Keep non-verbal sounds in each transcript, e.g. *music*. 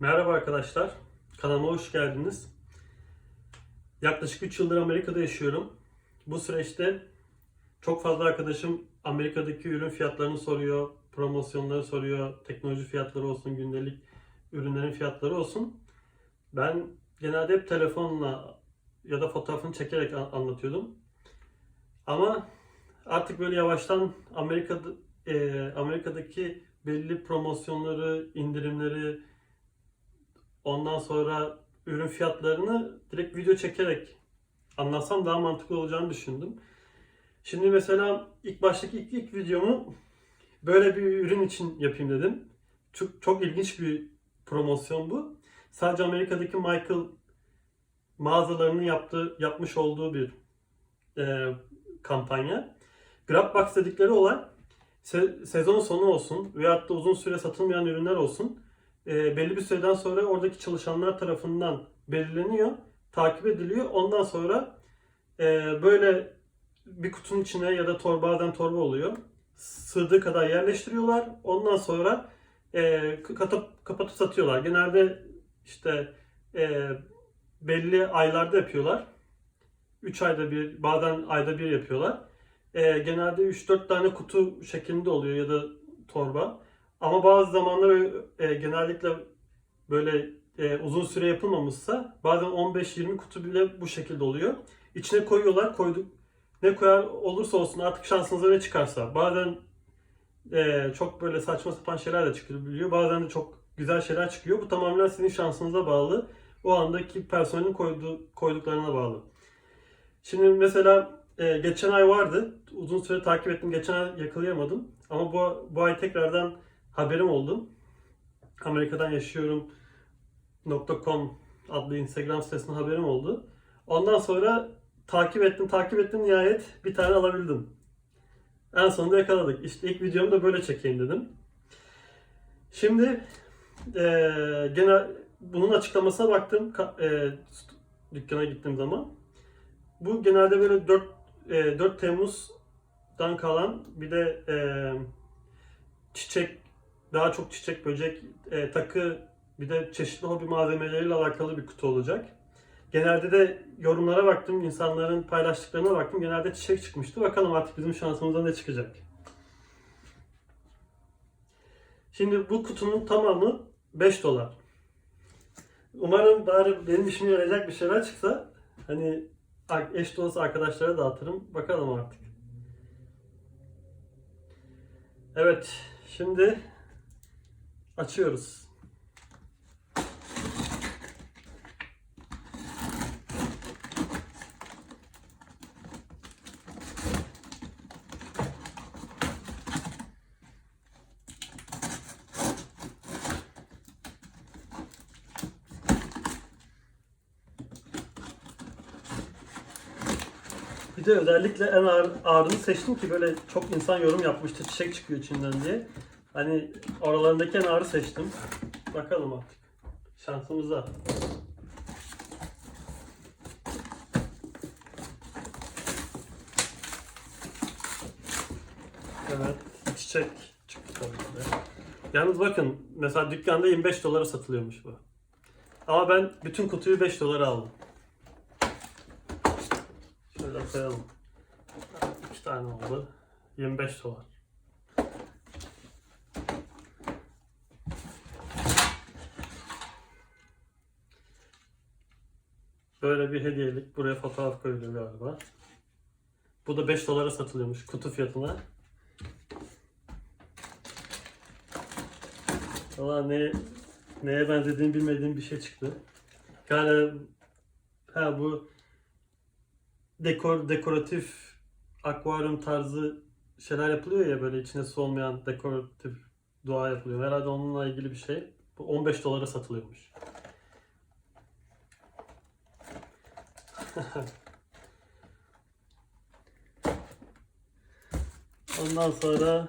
Merhaba arkadaşlar, kanalıma hoş geldiniz. Yaklaşık 3 yıldır Amerika'da yaşıyorum. Bu süreçte çok fazla arkadaşım Amerika'daki ürün fiyatlarını soruyor, promosyonları soruyor, teknoloji fiyatları olsun, gündelik ürünlerin fiyatları olsun. Ben genelde hep telefonla ya da fotoğrafını çekerek an- anlatıyordum. Ama artık böyle yavaştan Amerika'da e, Amerika'daki belli promosyonları, indirimleri, Ondan sonra ürün fiyatlarını direkt video çekerek anlatsam daha mantıklı olacağını düşündüm. Şimdi mesela ilk baştaki ilk, ilk videomu böyle bir ürün için yapayım dedim. Çok, çok ilginç bir promosyon bu. Sadece Amerika'daki Michael mağazalarının yaptığı, yapmış olduğu bir e, kampanya. Grabbox dedikleri olay se- sezon sonu olsun veyahut da uzun süre satılmayan ürünler olsun e, belli bir süreden sonra oradaki çalışanlar tarafından belirleniyor, takip ediliyor. Ondan sonra e, böyle bir kutunun içine ya da torba bazen torba oluyor. Sığdığı kadar yerleştiriyorlar. Ondan sonra e, kapatıp, kapatıp satıyorlar. Genelde işte e, belli aylarda yapıyorlar. 3 ayda bir, bazen ayda bir yapıyorlar. E, genelde 3-4 tane kutu şeklinde oluyor ya da torba. Ama bazı zamanlar e, genellikle böyle e, uzun süre yapılmamışsa bazen 15-20 kutu bile bu şekilde oluyor. İçine koyuyorlar. Koyduk ne koyar olursa olsun artık şansınıza ne çıkarsa. Bazen e, çok böyle saçma sapan şeyler de çıkabiliyor. Bazen de çok güzel şeyler çıkıyor. Bu tamamen sizin şansınıza bağlı. O andaki personelin koyduğu, koyduklarına bağlı. Şimdi mesela e, geçen ay vardı. Uzun süre takip ettim. Geçen ay yakalayamadım. Ama bu, bu ay tekrardan haberim oldu. Amerika'dan yaşıyorum .com adlı Instagram sitesine haberim oldu. Ondan sonra takip ettim, takip ettim nihayet bir tane alabildim. En sonunda yakaladık. İşte ilk videomu da böyle çekeyim dedim. Şimdi eee gene bunun açıklamasına baktım eee, dükkana gittiğim zaman. Bu genelde böyle 4 eee, 4 Temmuz'dan kalan bir de eee, çiçek daha çok çiçek, böcek, e, takı bir de çeşitli hobi malzemeleriyle alakalı bir kutu olacak. Genelde de yorumlara baktım, insanların paylaştıklarına baktım. Genelde çiçek çıkmıştı. Bakalım artık bizim şansımıza ne çıkacak. Şimdi bu kutunun tamamı 5 dolar. Umarım bari benim işime yarayacak bir şeyler çıksa hani eş dostu arkadaşlara dağıtırım. Bakalım artık. Evet, şimdi açıyoruz. Bir de özellikle en ağır, ağırını seçtim ki böyle çok insan yorum yapmıştı çiçek çıkıyor içinden diye. Hani oralarındaki en ağırı seçtim. Bakalım artık. Şansımıza. Evet, çiçek çıktı tabii ki. Yalnız bakın, mesela dükkanda 25 dolara satılıyormuş bu. Ama ben bütün kutuyu 5 dolara aldım. Şöyle koyalım. İki tane oldu. 25 dolar. Böyle bir hediyelik. Buraya fotoğraf koyuluyor galiba. Bu da 5 dolara satılıyormuş kutu fiyatına. Valla ne, neye benzediğini bilmediğim bir şey çıktı. Galiba ha bu dekor dekoratif akvaryum tarzı şeyler yapılıyor ya böyle içine su olmayan dekoratif dua yapılıyor. Herhalde onunla ilgili bir şey. Bu 15 dolara satılıyormuş. *laughs* Ondan sonra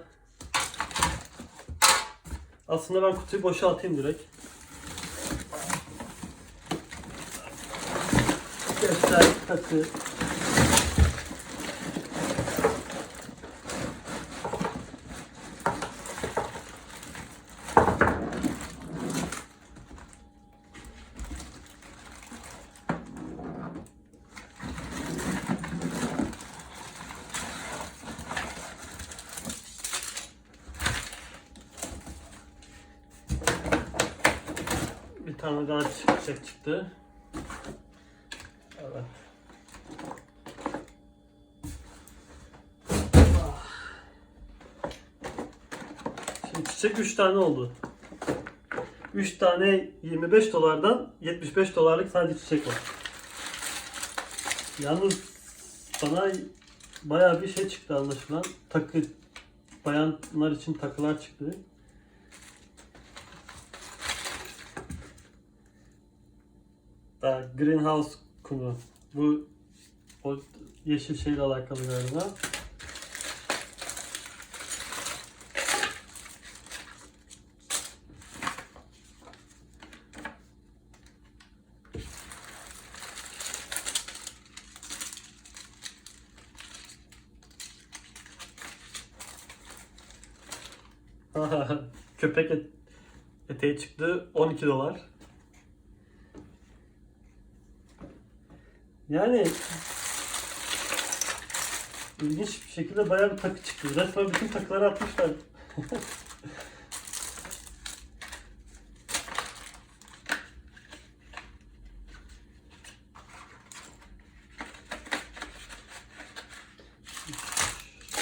aslında ben kutuyu boşaltayım direkt. Göster takı. tane daha çıkacak çıktı. Evet. Şimdi çiçek 3 tane oldu. 3 tane 25 dolardan 75 dolarlık sadece çiçek var. Yalnız bana bayağı bir şey çıktı anlaşılan. Takı bayanlar için takılar çıktı. Daha greenhouse kumu. Bu o yeşil şeyle alakalı galiba. *laughs* Köpek et, eteği çıktı 12 dolar. Yani ilginç bir şekilde bayağı bir takı çıktı. Resmen bütün takıları atmışlar. *laughs*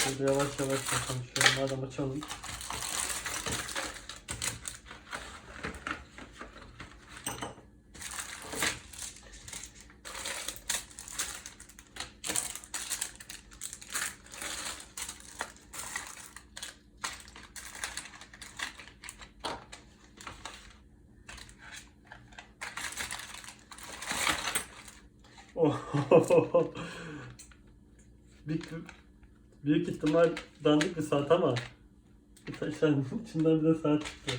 Şöyle yavaş yavaş bakalım. Şöyle madem açalım. Oh. büyük, büyük ihtimal dandik bir saat ama bu taşların *laughs* içinden bir de saat çıktı.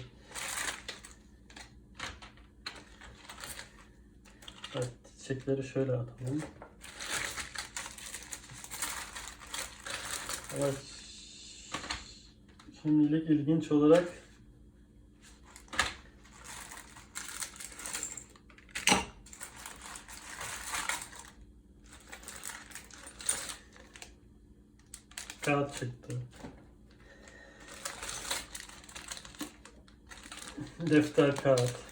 Evet, çiçekleri şöyle atalım. Evet. Şimdilik ilginç olarak kağıt çıktı. Defter kağıt.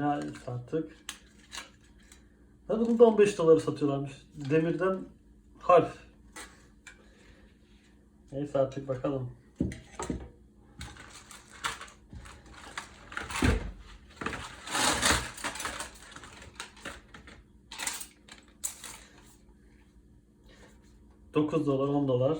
Ne artık? Ha bunu da 15 dolara satıyorlarmış. Demirden harf. Neyse artık bakalım. Dokuz dolar, 10 dolar.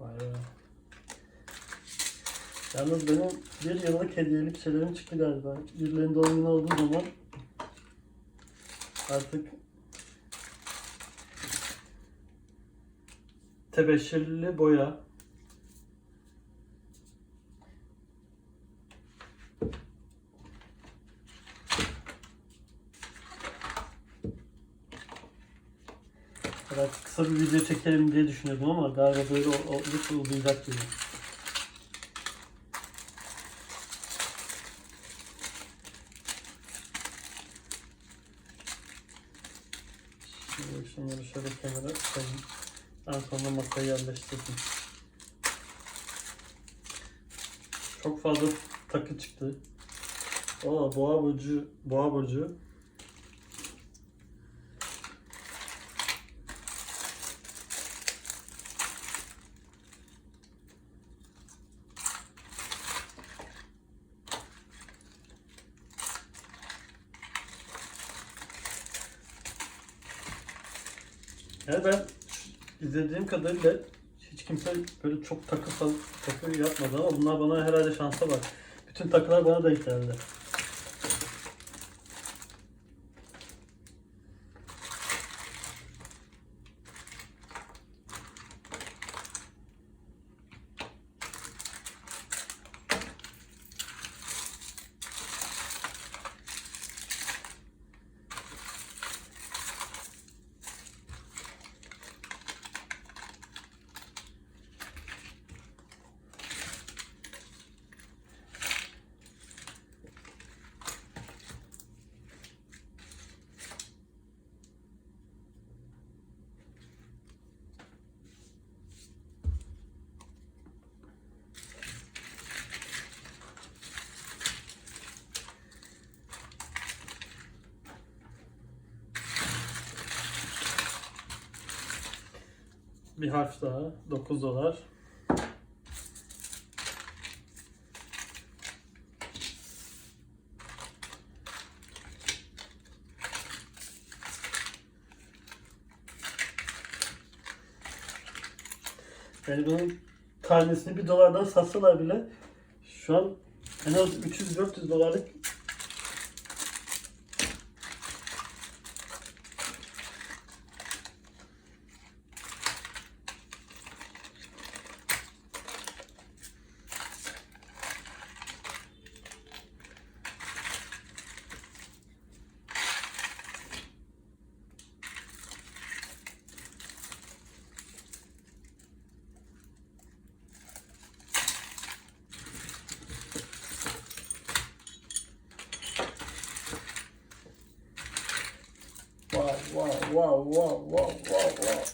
Vay be. Yalnız benim bir yıllık hediyelik şeylerim çıktı galiba. Birilerinin doğum günü olduğu zaman artık tebeşirli boya Evet, kısa bir video çekelim diye düşünüyordum ama galiba böyle ol- oldukça uzayacak gibi. Şimdi şunları şöyle kenara koyayım. Daha sonra masaya yerleştirdim. Çok fazla takı çıktı. Aa, boğa burcu, boğa burcu. Yani ben izlediğim kadarıyla Hiç kimse böyle çok takı falan takı yapmadı ama bunlar bana herhalde şansa bak. Bütün takılar bana denk geldi. Bir harf daha. 9 dolar. Yani bunun tanesini bir dolardan satsalar bile şu an en az 300-400 dolarlık Wow, wow, wow, wow, wow.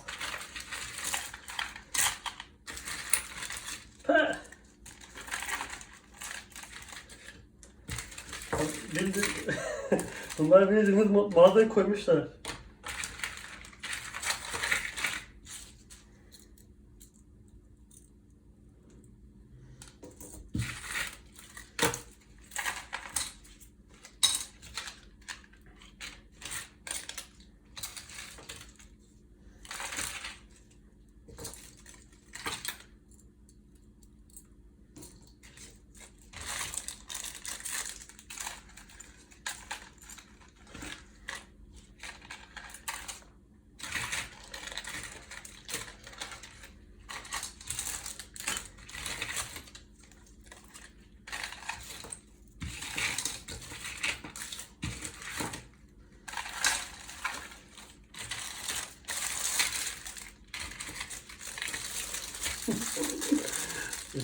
*laughs* Bunlar bildiğiniz ma- mağazaya koymuşlar.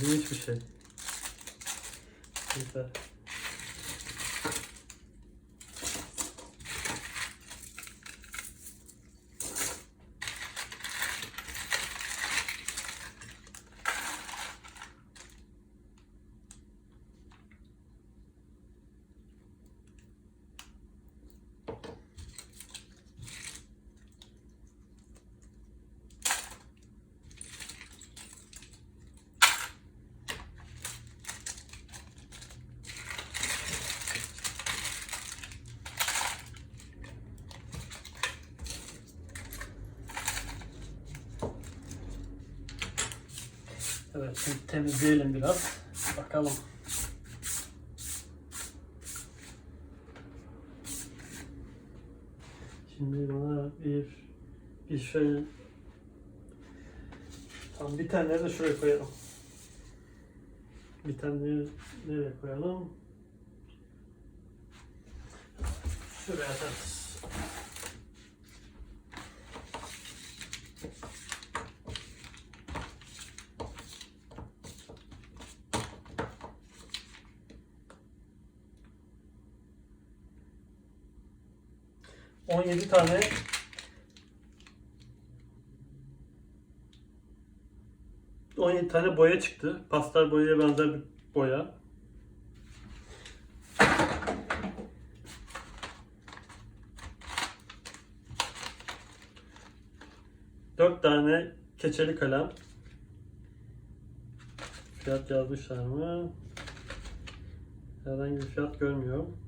İlginç bir şey. Şimdi temizleyelim biraz. Bakalım. Şimdi bana bir bir şey Tamam bir tane de şuraya koyalım. Bir tane nereye koyalım? Şuraya atarız. Yedi tane on yedi tane boya çıktı. Pastel boyaya benzer bir boya. Dört tane keçeli kalem. Fiyat yazmışlar mı? Herhangi bir fiyat görmüyorum.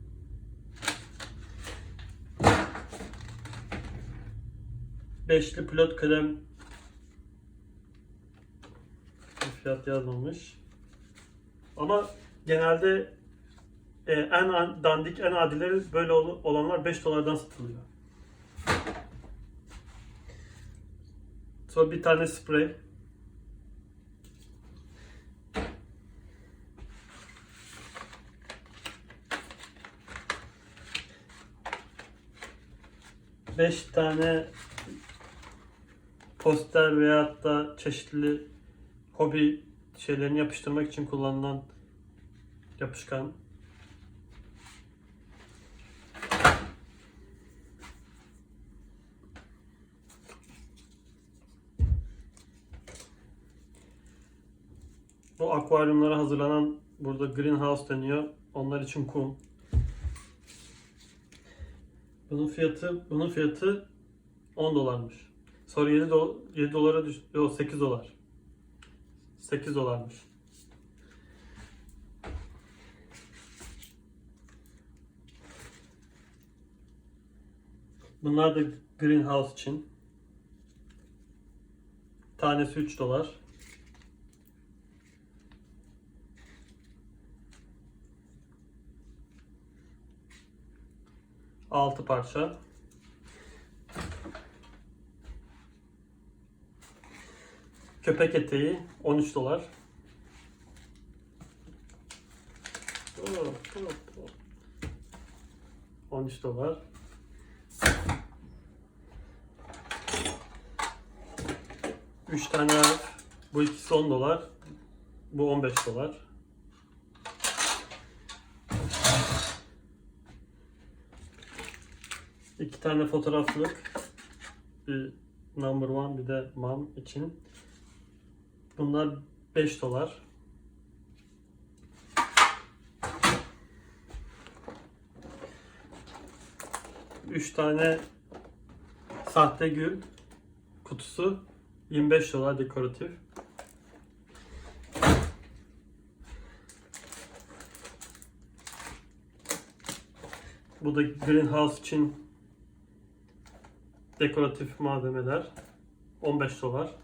Beşli pilot kalem fiyat yazmamış. Ama genelde e, en an- dandik, en adileri böyle ol- olanlar 5 dolardan satılıyor. Sonra bir tane sprey. Beş tane poster veyahut da çeşitli hobi şeylerini yapıştırmak için kullanılan yapışkan. Bu akvaryumlara hazırlanan burada greenhouse deniyor. Onlar için kum. Bunun fiyatı bunun fiyatı 10 dolarmış. Sonra 7, do 7 dolara düş Yok 8 dolar. 8 dolarmış. Bunlar da greenhouse için. Tanesi 3 dolar. Altı parça. Köpek eteği 13 dolar. Oo, oo, oo. 13 dolar. Üç tane harf. Bu ikisi 10 dolar. Bu 15 dolar. İki tane fotoğraflık. Bir number one bir de mom için. Bunlar 5 dolar. Üç tane sahte gül kutusu 25 dolar dekoratif. Bu da greenhouse için dekoratif malzemeler 15 dolar.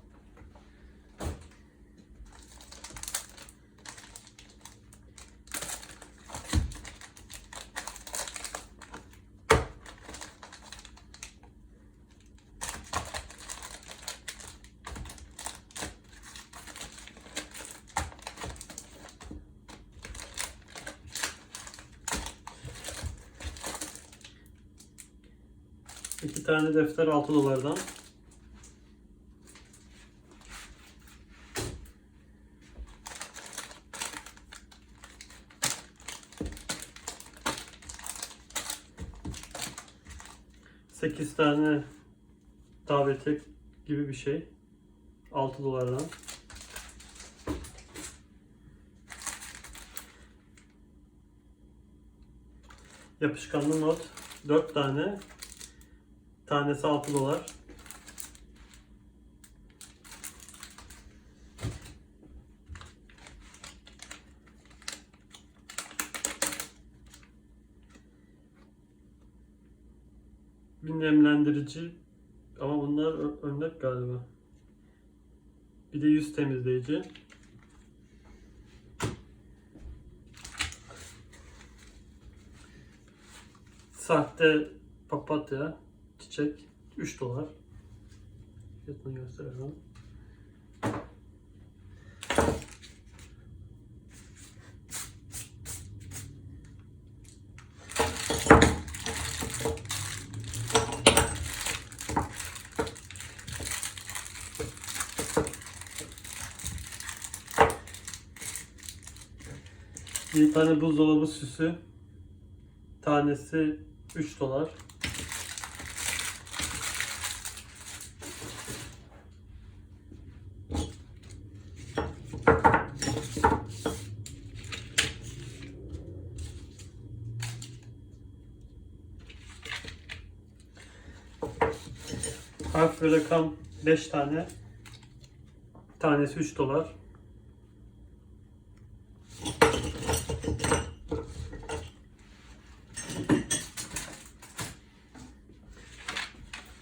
İki tane defter 6 dolardan. Sekiz tane davetiye gibi bir şey. 6 dolardan. Yapışkanlı not 4 tane. Tanesi 6 dolar. Bir nemlendirici ama bunlar örnek galiba. Bir de yüz temizleyici. Sahte papatya, çiçek 3 dolar. Fiyatını gösterelim. Bir tane buzdolabı süsü. Tanesi 3 dolar. Harf ve rakam 5 tane. Tanesi 3 dolar.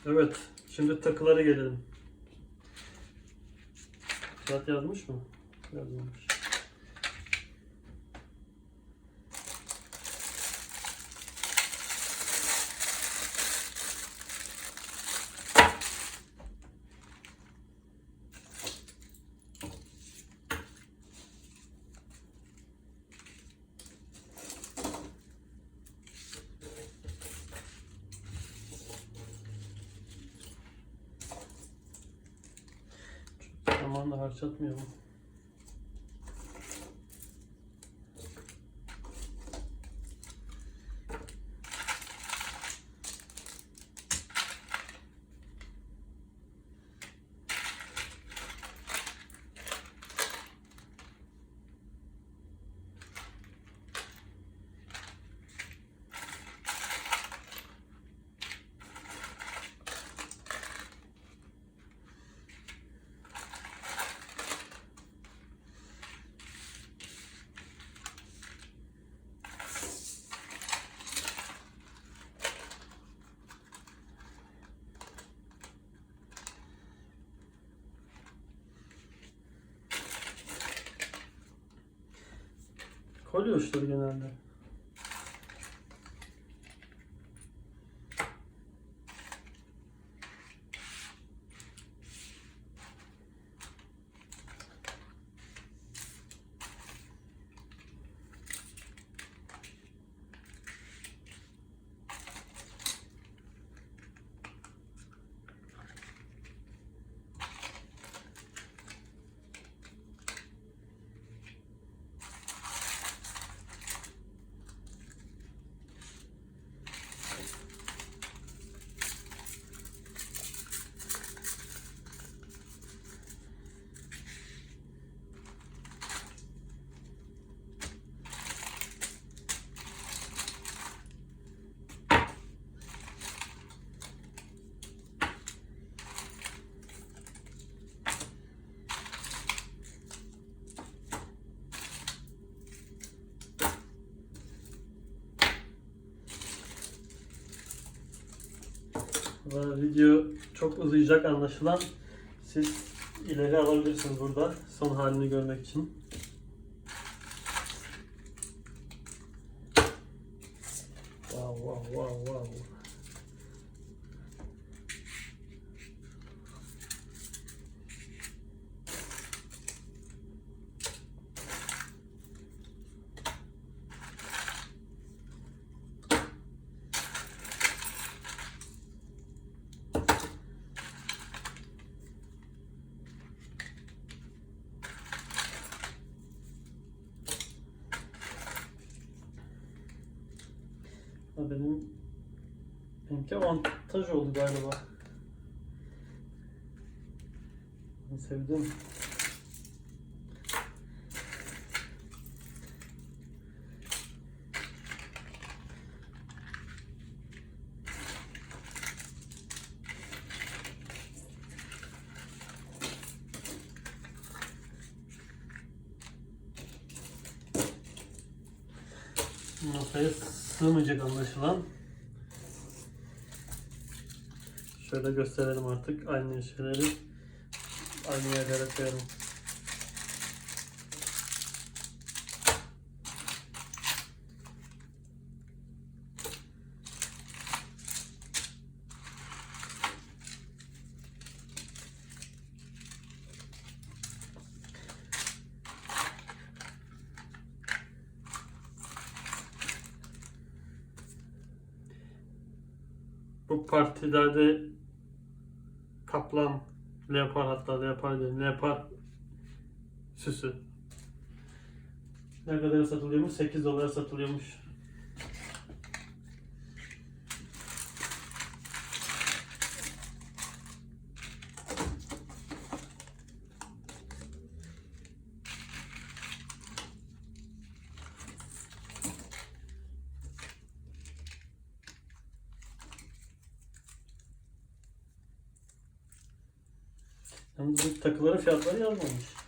Evet, şimdi takılara gelelim. Fiyat yazmış mı? lazımmış. Çok zaman da harcatmıyor mu? Kolye uçları genelde. Video çok uzayacak anlaşılan. Siz ileri alabilirsiniz burada son halini görmek için. Wow wow wow wow. Ha, benim benimki avantaj oldu galiba. Ben Sevdim. Masaya sığmayacak anlaşılan. Şöyle gösterelim artık aynı şeyleri aynı yerlere koyalım. Bu partilerde kaplan, leopar hatta leopar değil, leopar süsü. Ne kadar satılıyormuş? 8 dolara satılıyormuş. Yalnız bu takıların fiyatları yazmamış.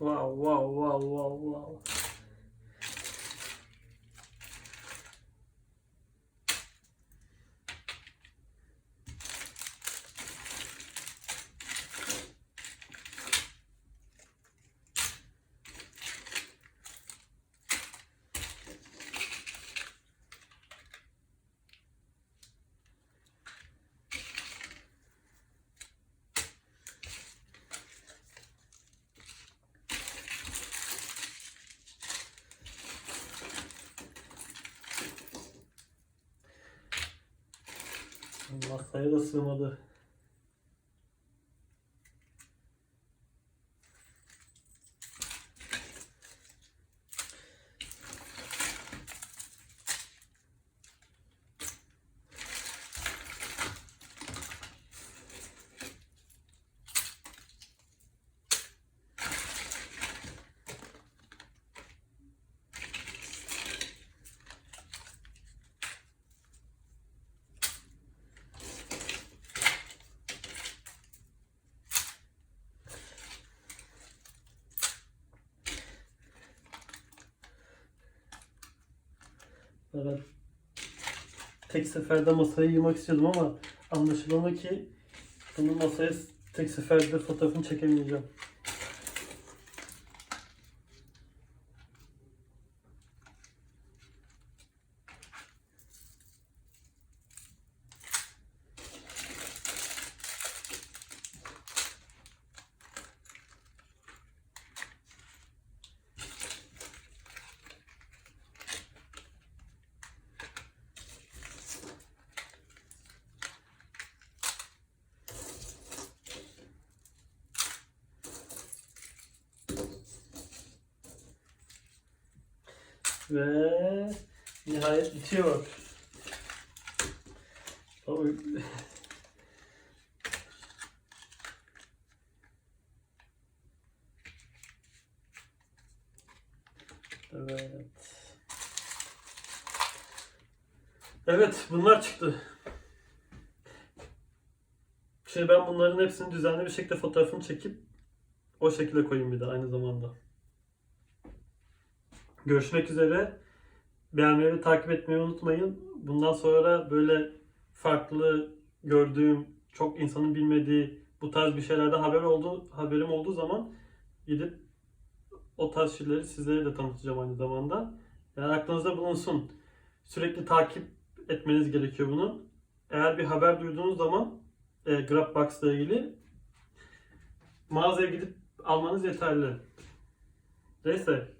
Wow wow wow wow wow. Masaya da sığmadı. Ben tek seferde masayı yığmak istiyordum ama anlaşılan ki bunu masaya tek seferde fotoğrafını çekemeyeceğim. Ve nihayet bitiyor. Evet. Evet, bunlar çıktı. Şimdi ben bunların hepsini düzenli bir şekilde fotoğrafını çekip o şekilde koyayım bir de aynı zamanda. Görüşmek üzere. Beğenmeyi ve takip etmeyi unutmayın. Bundan sonra böyle farklı gördüğüm, çok insanın bilmediği bu tarz bir şeylerde haber oldu, haberim olduğu zaman gidip o tarz şeyleri sizlere de tanıtacağım aynı zamanda. Yani aklınızda bulunsun. Sürekli takip etmeniz gerekiyor bunu. Eğer bir haber duyduğunuz zaman e, Grabbox ile ilgili mağazaya gidip almanız yeterli. Neyse